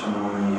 шановні колеги, шановні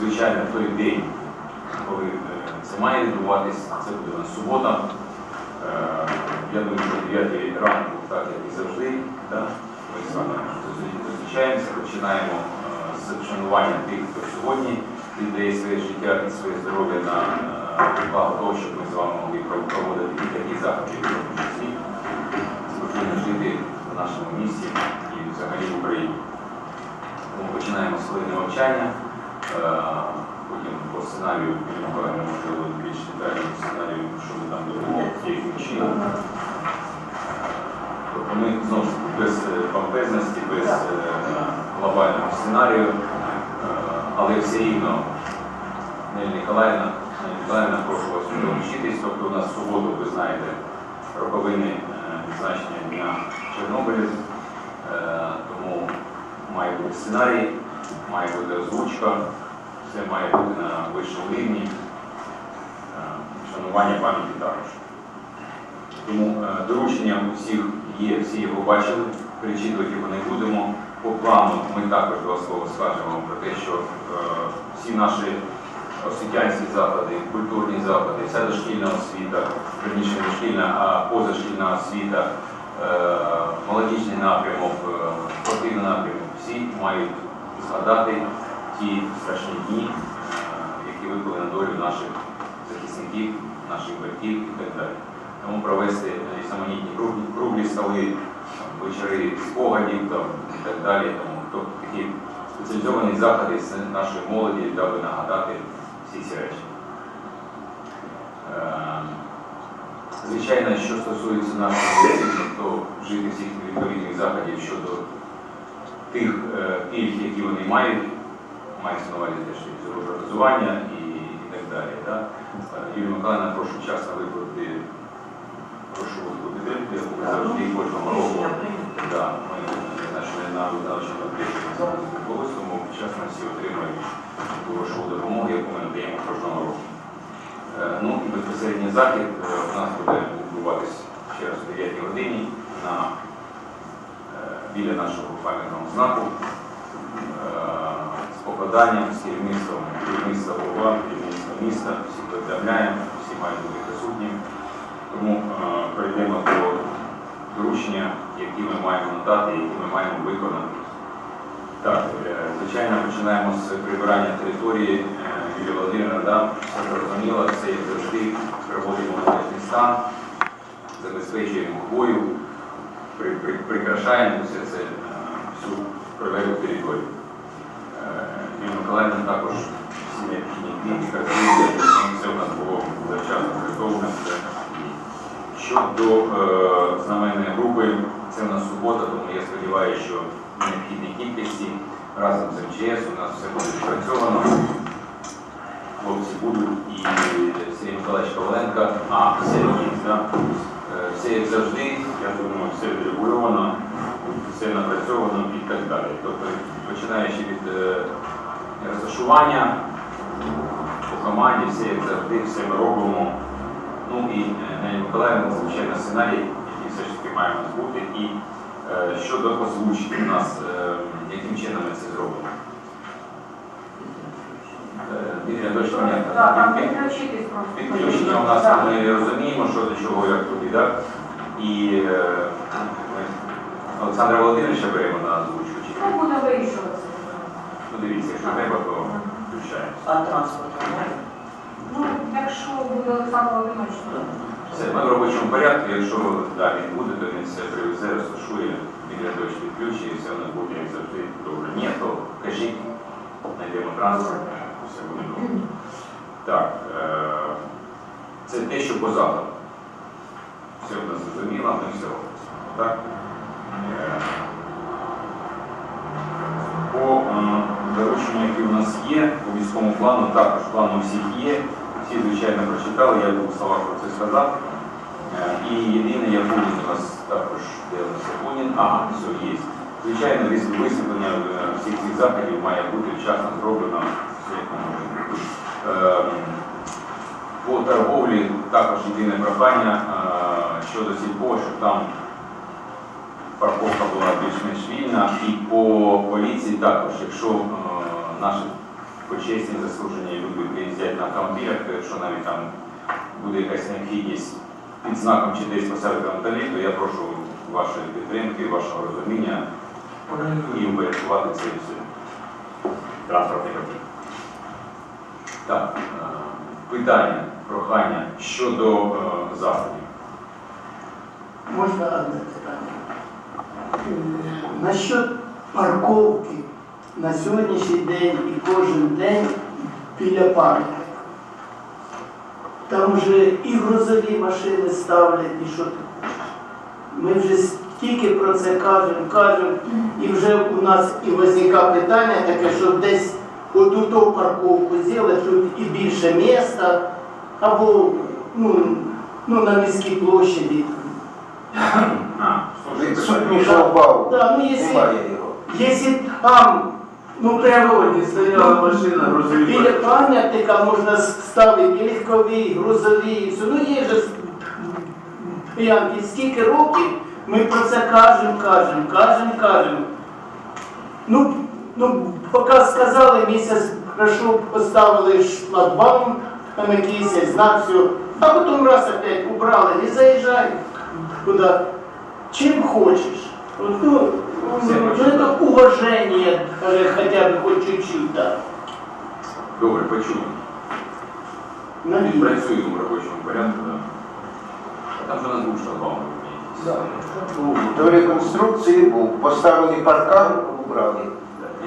Звичайно, в той день, коли е, це має відбуватись, це буде у нас субота. Е, Я думаю, що 9 ранку, так як і завжди, ми з вами зустрічаємося, починаємо е, з вшанування тих, хто сьогодні віддає своє життя і своє здоров'я на благо того, щоб ми з вами могли проводити і такі заходи, в тому числі спокійно жити в нашому місті і взагалі в Україні. Тому починаємо з навчання. Е, Потім по сценарію Миколаївна, можливо, більш детальному сценарію, що ми там робимо, яким чином. Тобто ми знову ж без е, помпезності, без е, глобального сценарію, але все рівно Нелі Ніколаївна, Нелі Ніколаївна, прошу вас долучитись. Тобто у нас в суботу, ви знаєте, роковини відзначення Дня Чорнобиля, тому має бути сценарій, має бути озвучка, все має бути на вищому рівні, Е, шанування пам'яті також. Тому е, доручення у всіх є, всі його бачили, перечитувати його не будемо. По плану ми також два слова скажемо про те, що е, всі наші освітянські заклади, культурні заклади, вся дошкільна освіта, верніше дошкільна, а позашкільна освіта, молодіжний напрямок, спортивний напрямок, всі мають згадати ті страшні дні, е, які випали на долю наших захисників, наших батьків і так далі. Тому провести різноманітні круглі, круглі столи, вечори спогадів і так далі. Тому тобто такі спеціалізовані заходи з нашої молоді, даби нагадати всі ці речі. Е, Звичайно, що стосується нашої медицини, то вжити всіх відповідних заходів щодо тих е, пільг, які вони мають, мається на увазі теж і і, так далі. Да? Е, Юлія Миколаївна, прошу вчасно виконати прошу ви завжди кожного року. Да, ми наші на виконавчому відбулися, тому вчасно всі отримують ту грошову допомогу, яку ми надаємо кожного року. Е, Ну і безпосередній захід е, у нас буде відбуватись ще раз о 9 годині на, біля нашого пам'ятного знаку е, з покладанням, з керівництвом керівництва ОВА, керівництва міста, всі повідомляємо, всі мають бути присутні. Тому е, перейдемо до доручення, які ми маємо надати, які ми маємо виконати. Так, е, звичайно, починаємо з прибирання території. Е, Юлія Володимирівна, да, все зрозуміло, це як завжди приводимо в належний стан, забезпечуємо хвою, при, при, прикрашаємо все це, всю прилеглу територію. Е, Миколаївна також всі необхідні картини, все у нас було завчасно приготовлено. Щодо е, знаменної групи, це у нас субота, тому я сподіваюся, що в необхідній кількості разом з МЧС у нас все буде відпрацьовано. Хлопці будуть і Сергій Миколаївич Коваленко, а Сергій, да? Е, все як завжди, я думаю, все відрегульовано, все напрацьовано і так далі. Тобто, починаючи від розташування, команді, все як завжди, все ми робимо. Ну і е, Нелі Миколаївна, звичайно, сценарій, який все ж таки має у бути. І е, щодо озвучки у нас, е, яким чином ми це зробимо? Е. Підключення у нас ми розуміємо, що до чого, як туди, так? І е, Олександра Володимировича беремо на озвучку. Ну, буде вирішуватися. Ну, дивіться, якщо треба, то включаємо. А транспорт нормально? Ну, якщо буде Олександр Володимирович, то Все, ми в робочому порядку, якщо да, він буде, то він все привезе, розташує, відрядович підключить, і все у нас буде, як завжди, добре. Ні, то кажіть, знайдемо транспорт, все буде добре. Так, е, це те, що по заходу. Все у нас зрозуміло, ми все робимо. Так? Е, у є, по військовому плану, також план у всіх є. Всі, звичайно, прочитали, я двох словах про це сказав. Е, І єдине, Японін у нас також, де у нас Японін, ага, все, є. Звичайно, вис- висвітлення е, всіх цих заходів має бути вчасно зроблено, все як бути. Е, По торговлі також єдине прохання щодо сільпо, щоб там парковка була більш-менш вільна. І по поліції також, якщо наші почесні заслужені люди приїздять на то якщо навіть там буде якась необхідність під знаком чи десь поставити автомобіль, то я прошу вашої підтримки, вашого розуміння і упорядкувати це все транспортний пакет. Так, е, питання, прохання щодо е, заходів. Можна одне питання? Е, Насчет парковки на сьогоднішній день і кожен день біля пам'ятника. Там вже і грузові машини ставлять, і що ти хочеш. Ми вже стільки про це кажемо, кажемо, і вже у нас і виникає питання таке, що десь оту ту парковку зробити, тут і більше міста, або ну, ну, на міській шлагбаум. Да, ну если, Немає його. если там, ну природі стояла машина, грузові біля пам'ятника можна ставити і легкові, і грузові, і все. Ну є же п'янки. Скільки років ми про це кажемо, кажемо, кажемо, кажемо. Ну, ну, поки сказали, місяць пройшов, поставили шлагбаум, там якийсь знак, все. А потім раз опять убрали, не заїжджай куди. Чим хочеш. Вот, Ну, ну, это уважение, хотя бы хоть чуть-чуть, да. Добре, почули. Навіть. Працюємо в робочому порядку, да. А там же у нас був шлагбаум. До реконструкції був. Поставили паркан, убрали.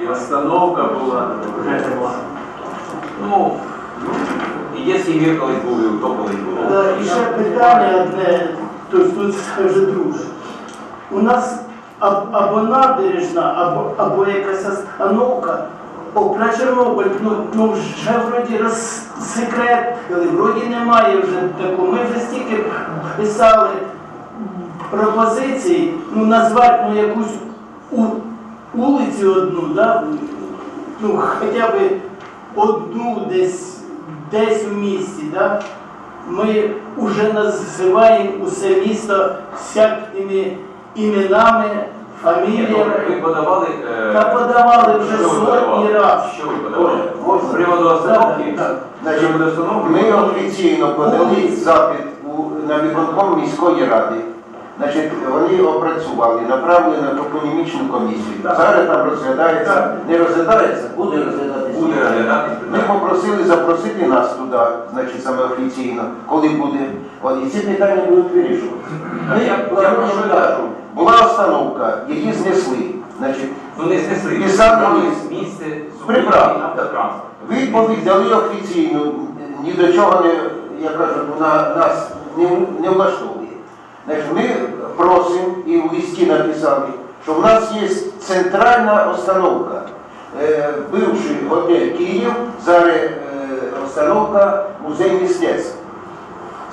І остановка була. Ну, і якщо гір колись був, і то колись було. Да, і ще питання одне, тобто тут вже друге. У нас або набережна, або, або якась остановка. О, про Чорнобиль, ну, ну вже вроді розсекретили, вроді немає вже такого. Ми вже стільки писали пропозиції, ну назвати ну, якусь у, вулицю одну, да? ну хоча б одну десь, десь у місті. Да? Ми вже називаємо усе місто всякими іменами, фаміліями. Ви подавали... е, Та подавали вже що ви сотні подавали? раз. Що ви подавали? Ось, З приводу остановки? Так. Значить, приводу остановки? Ми офіційно подали запит у- на виконком міської ради. Значить, вони опрацювали, направили на топонімічну комісію. Так. Зараз там розглядається, Так. не розглядається, буде розглядатися. Буде розглядатись Ми питання. попросили запросити нас туди, значить, саме офіційно, коли буде. От, і ці питання будуть вирішуватися. А я- я про що кажу? Була остановка, її знесли. Значить, Ну не знесли. І сам Прибрали міс- з місця Прибрали. зупинки автотранспорт. відповідь дали офіційну, ні до чого не, я кажу, вона нас не, не влаштовує. Значить, ми просимо і в листі написали, що в нас є центральна остановка. Е, бивший готель Київ, зараз е, остановка музей мистецтва.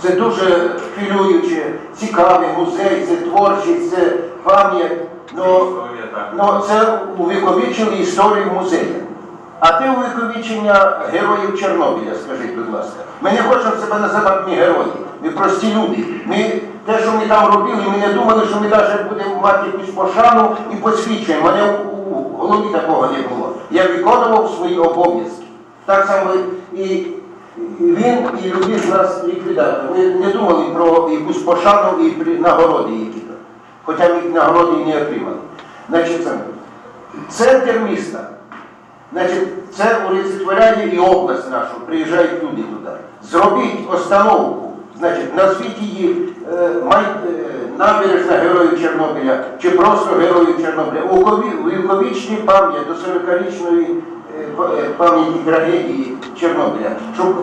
Це дуже хвилююче, цікавий музей, це творчість, це пам'ять. Но це увіковічили історію музею. А де увіковічення героїв Чорнобиля, скажіть, будь ласка. Ми не хочемо себе називати ми герої. Ми прості люди. Ми те, що ми там робили, ми не думали, що ми навіть будемо мати якусь пошану і посвідчення. Мене у голові такого не було. Я виконував свої обов'язки. Так само і він, і люди з нас ліквідатори. Ми не думали про якусь пошану і нагороди які-то. Хоча ми нагороди не отримали. Значить, це центр міста. Значить, це олицетворяє і область нашу, приїжджають люди туди. Зробіть остановку, значить, назвіть її е, май, е, набережна Героїв Чорнобиля чи просто Героїв Чорнобиля. Увікові- Увіковічні пам'ять до 40-річної е, па- е, пам'яті трагедії Чорнобиля, щоб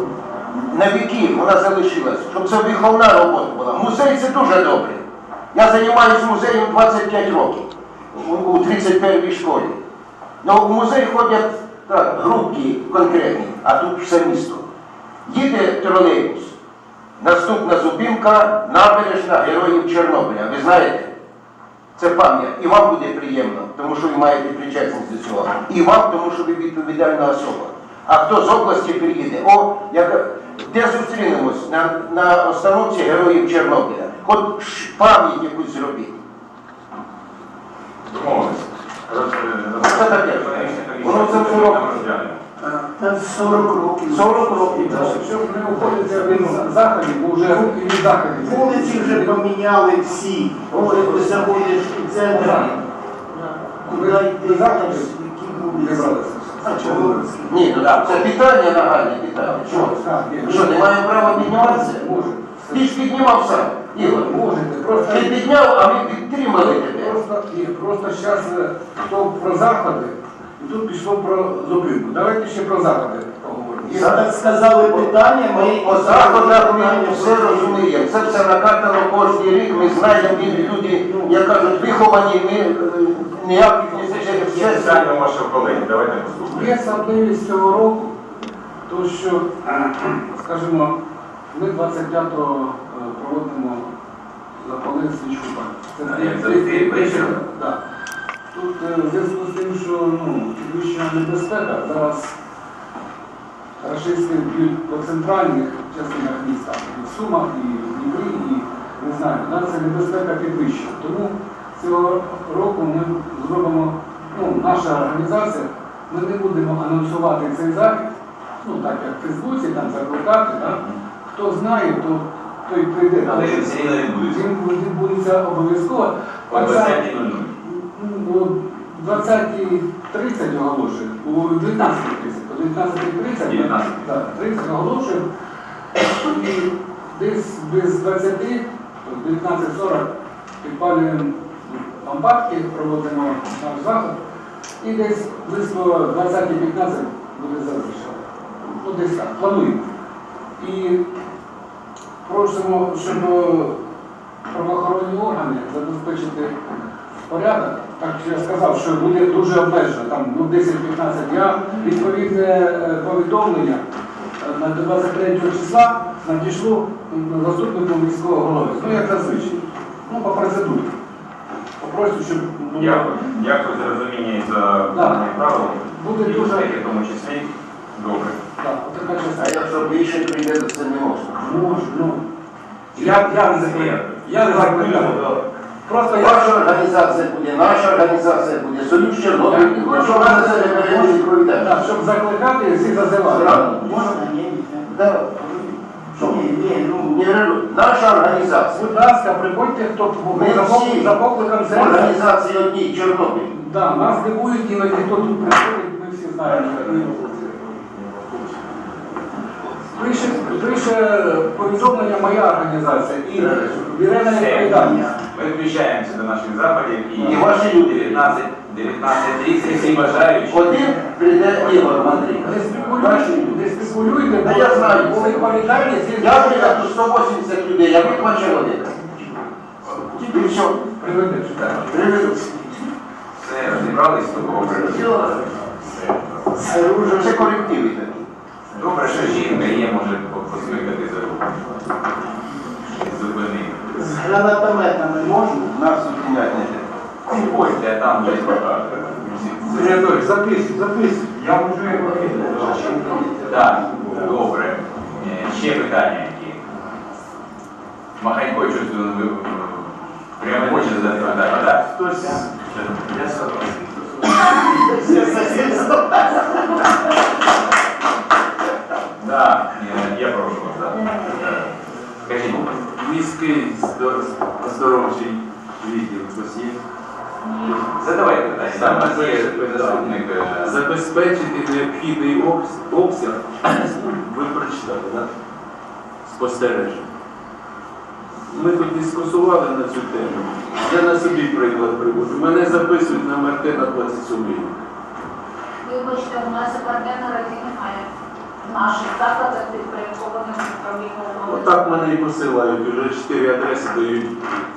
на віки вона залишилась, щоб це виховна робота була. Музей це дуже добре. Я займаюся музеєм 25 років у, у 31 школі. Ну, в музей ходять так, групки конкретні, а тут все місто. Їде тролейбус. Наступна зупинка набережна Героїв Чорнобиля. Ви знаєте? Це пам'ять. І вам буде приємно, тому що ви маєте причетність до цього. І вам, тому що ви відповідальна особа. А хто з області приїде? О, як, де зустрінемось? На, на остановці Героїв Чорнобиля. От пам'ять якусь зробіть. Домовились. Це таке. Воно це це все робить. там 40 років. 40 років. Так. Щоб не обходиться від заходів, бо вже руки від заходів. Вулиці вже поміняли всі. Коли ти заходиш у центр, куди йти, заходи які вулиці. А? Ні, ну це питання нагальне питання. Так, ні. Що, не маємо права підніматися? Може. Ти ж піднімав сам, Ігор. Можете. Просто, Ти підняв, а ми підтримали тебе. просто, просто зараз то про заходи, і тут пішло про зупинку. Давайте ще про заходи поговоримо. Так сказали питання, ми По заходах ми все розуміємо. Це все накатано кожен рік. Ми знаємо, люди, як кажуть, виховані, ми е, ніяких не Є все. питання у вашого колеги, давайте послухаємо. Є особливість цього року, то що, скажімо, ми 25-го е, проводимо запалив свічку. Це А, як завжди, вечором? Так. Тут е, в зв'язку з тим, що ну, підвищена небезпека, зараз рашисти б'ють по центральних частинах міста, і в Сумах, і в Дніпрі, і не знаю, да, це небезпека підвищена. Тому цього року ми зробимо, ну, наша організація, ми не будемо анонсувати цей захід, ну так як в Фейсбуці, там закликати, да? хто знає, то той прийде. Але він відбудеться обов'язково. О Так само, 20.00. ну, 20.30 оголошує, у 19.30, о 19.30, 19. так, 30 оголошує, і десь без 20, то 19.40 підпалюємо лампадки, проводимо наш заход, і десь близько 20.15 буде завершено. Ну, десь так, плануємо. І просимо, щоб правоохоронні органи забезпечити порядок. Так що я сказав, що буде дуже обмежено, там ну, 10-15. Я відповідне е, повідомлення е, на 23 числа надійшло заступнику міського голови. Ну, як зазвичай. Ну, по процедурі. Попросив, щоб ну, Дякую. Дякую за розуміння і за виконання правил. Буде І дуже- в тому числі. Добре. Так, от така А якщо більше прийде, то це не можна. Може, ну. Я, я не закликаю. Я не закликаю. Просто я Ваша організація буде, наша організація буде, Союз Чорнобиль. Якщо вона це не бере відповідальність. Так, щоб закликати, всіх зазивати. Правильно. Можна? Ні, ні. Да. Що? Ні, ні, ну. Наша організація. Будь ласка, приходьте, хто Ми за пок- за покликом серця. Організації одній Чорнобиль. Да, нас дивують іноді, хто тут приходить, ми всі знаємо. Пише, пише повідомлення моя організація і Все. відповідальність. Ми включаємося до наших заходів і І ваші люди. 19, 19.30 всі бажаючі. Один прийде Ігор Мандрій. Не спекулюйте, не спекулюйте, Та я знаю. бо відповідальність. Я тут 180 людей, я виклачу один. І все. Приведе, читаю. Приведу. Все, розібрались, то добре. Все. це колективи такі. Добре, що жінка є, може по- посмикати за руку. Зупини. з гранатометами можна? Нас зупиняти не. Ось, там вже багато. Записуй, записуй. Я можу як Так, добре. Е, Ще питання які? Маханько щось ви- прямо хоче задати питання, так? Хтось Я согласен. Так, е, я прошу вас, так. Скажіть, Міський здор- оздоровчий відділ хтось задавайте питання. Там є заступник. е, Забезпечити необхідний обсяг, ви прочитали, так? Спостереження. Ми тут дискусували на цю тему. Я на собі приклад приводжу. Мене записують на МРТ на 27 рік. Вибачте, у нас партнерів немає. В наших закладах підпорядкованих управління. Отак мене і посилають, вже 4 адреси дають.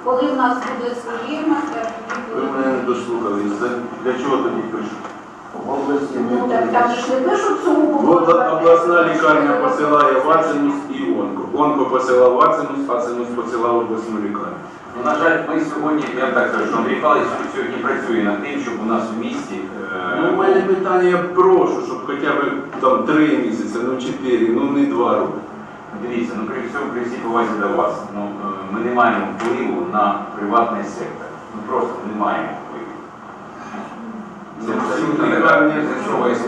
Коли в нас буде своє мастер, Ви мене не дослухали. Для чого тоді пишуть? Ну так там ж не пишуть цього Обла- Обласна лікарня посилає в Ацинус і Онко. Онко посилав в Ацинус, Ацинус посилав обласну лікарню. Ну, на жаль, ми сьогодні, я так кажу, що Андрій Павлович сьогодні працює над тим, щоб у нас в місті е, Ну, у мене питання, я прошу, щоб хоча б там 3 місяці, ну 4, ну не 2 роки. Дивіться, ну при всьому при всій повазі до вас. Ну е, ми не маємо впливу на приватний сектор. Ми просто не маємо впливу. Це Лікарні,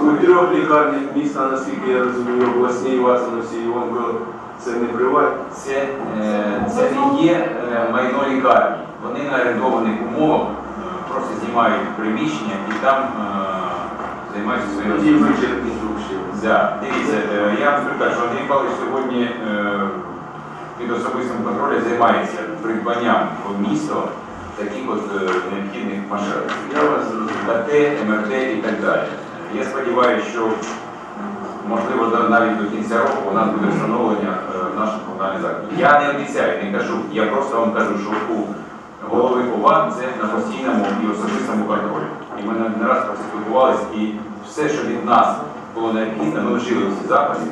у трьох лікарнях міста, наскільки я розумію, обласній, і Онко, це не приватні. Це, е, це не є е, майно лікарні. Вони на орендованих умовах просто знімають приміщення і там займаються своїм Тоді. Да, дивіться, е, я вам скажу так, що Андрій Павлович сьогодні е, під особистим контролем займається придбанням в місто таких от е, необхідних машин. КТ, МРТ і так далі. Я сподіваюся, що можливо навіть до кінця року у нас буде встановлення е, наших комунальних закладів. Я не обіцяю, не кажу, я просто вам кажу, що у голови ОВА це на постійному і особистому контролі. І ми не- раз про це спілкувалися, і все, що від нас було необхідно, ми вжили всі заходи,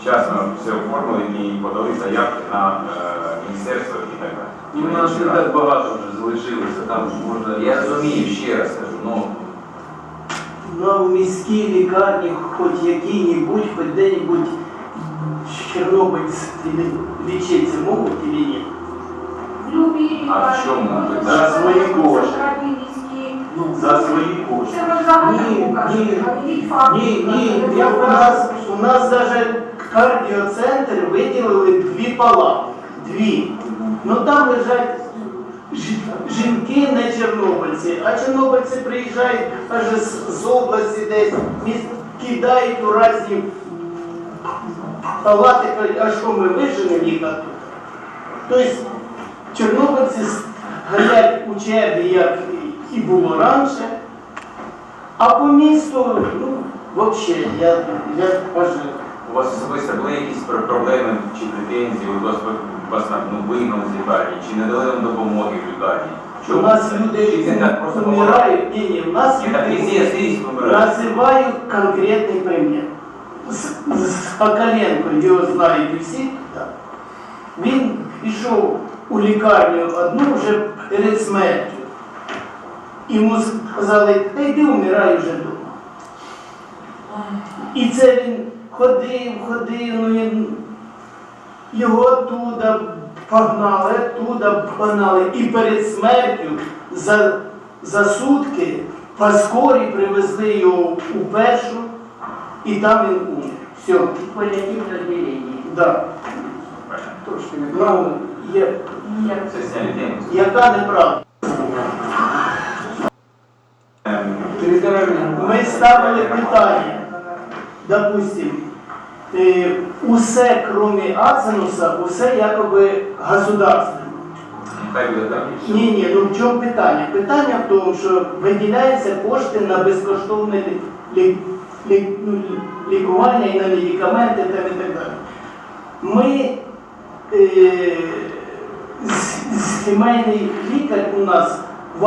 вчасно все оформили і подали заявки на е, міністерство і так далі. І в нас не так багато вже залишилося, там можна... Я розумію, ще раз кажу, ну Ну, в міській лікарні хоч який-небудь, хоч де-небудь чорнобильці лічиться можуть чи ні? А в чому? За свої кошти. Міські. За свої кошти. Ні, ні. Ні, ні, як у нас, у нас навіть кардіоцентр виділили дві палати. Дві. Ну там лежать жі- жінки не чорнобильці, а чорнобильці приїжджають аж з, з області десь, кидають у разні палати, кажуть, а що ми виженемо їх оттуда? Тобто чорнобильці горять у черві, як і було раніше, а по місту, ну, взагалі, я, я вважаю. У вас особисто були якісь проблеми чи претензії, у вас, вас ну, вигнали з лікарні, чи не дали вам допомоги в лікарні? У нас люди вмирають, ні, ні, у нас Ні, так везде скрізь помирають. називаю конкретний примір. Акаленко, його знають всі. Так. Він пішов у лікарню одну вже перед смертю. Йому сказали, та йди умирай вже вдома. І це він ходив, ходив, ну він його туди погнали, туди погнали. І перед смертю за, за сутки по скорі привезли його у першу, і там він умер. Все. Паллиативное отделение. Да. Трошки неправильно. Ну, є, яка неправда? Ми ставили питання, допустим, е, усе, крім Ацинуса, усе якоби государственне. Так. Ні, ні, ну в чому питання? Питання в тому, що виділяються кошти на безкоштовне лі, лі, лі, ну, лі- лікування і на медикаменти там і так далі. Ми е, з- сімейний лікар у нас в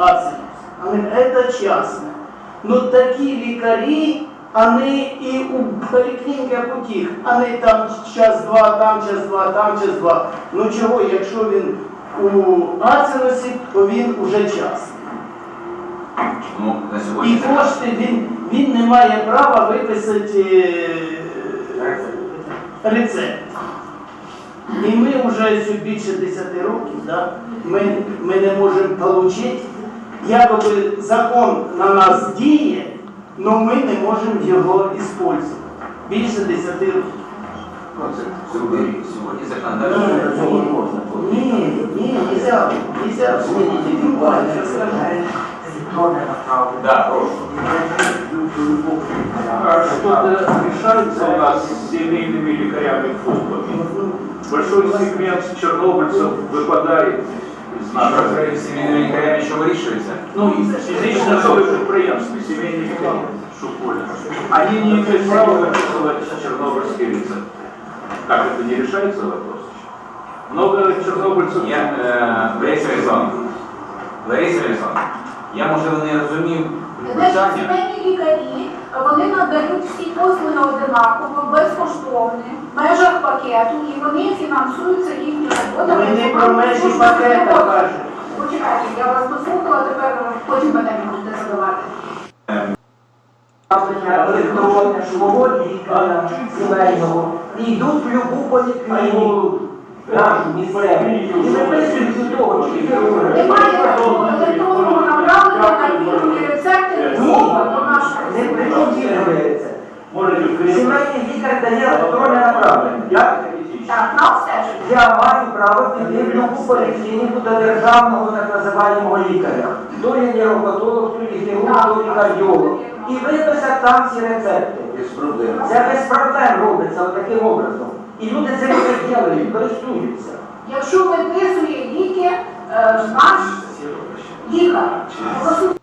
Ацинус. Але це частне. Ну такі лікарі, вони і у поліклініках у тих, вони там час-два, там час-два, там час-два. Ну чого, якщо він у Ацинусі, то він уже частний. Ну, на І сьогодні це кошти він, він не має права виписати е, рецепт. І ми вже більше 10 років, да, ми, ми не можемо отримати, якоби закон на нас діє, але ми не можемо його використовувати. Більше 10 років. ну, це сьогодні, сьогодні До законодавчо. цього можна було. Ні, ні, нельзя, нельзя. Змініть Ну, план. ладно, що скажу. Да, прошу. А что-то решается у нас с семейными лікарями ФОПами. Большой сегмент чернобыльцев выпадает из нашего. Наша сімейними лікарями що вирішується? Ну, и физически особые предприятия, семейные лікарі, шуколя. Они не имеют права выписывать чернобыльские рецепты. Как это не решается вопрос? Много чернобыльцев... Я, е, Лариса Олександровна, Лариса Олександровна, я, можливо, не розумів Значить, питання. сімейні лікарі, вони надають всі послуги одинаково, безкоштовні, в межах пакету, і вони фінансуються їхні роботи. Ми не про межі пакета кажемо. Почекайте, я вас послухала, тепер потім мене будете задавати. електронне, свободі лікаря сімейного. І йдуть в любу поліклініку. Нашу місцеву. І виписують від того, чи Немає такого електронного направлення на пільгові рецепти від Ні. ФОПа до нашого. Не при чому ділиться. Сімейний лікар дає електронне направлення. Обстеження. Я маю право піти в любу поліклініку до державного так називаємо лікаря. То є нейропатолог, то є хірург, то є кардіолог. І виписати там ці рецепти. Це без проблем робиться таким образом. І люди цим ділять, користуються. Якщо виписує ліки е, наш лікар, по суті,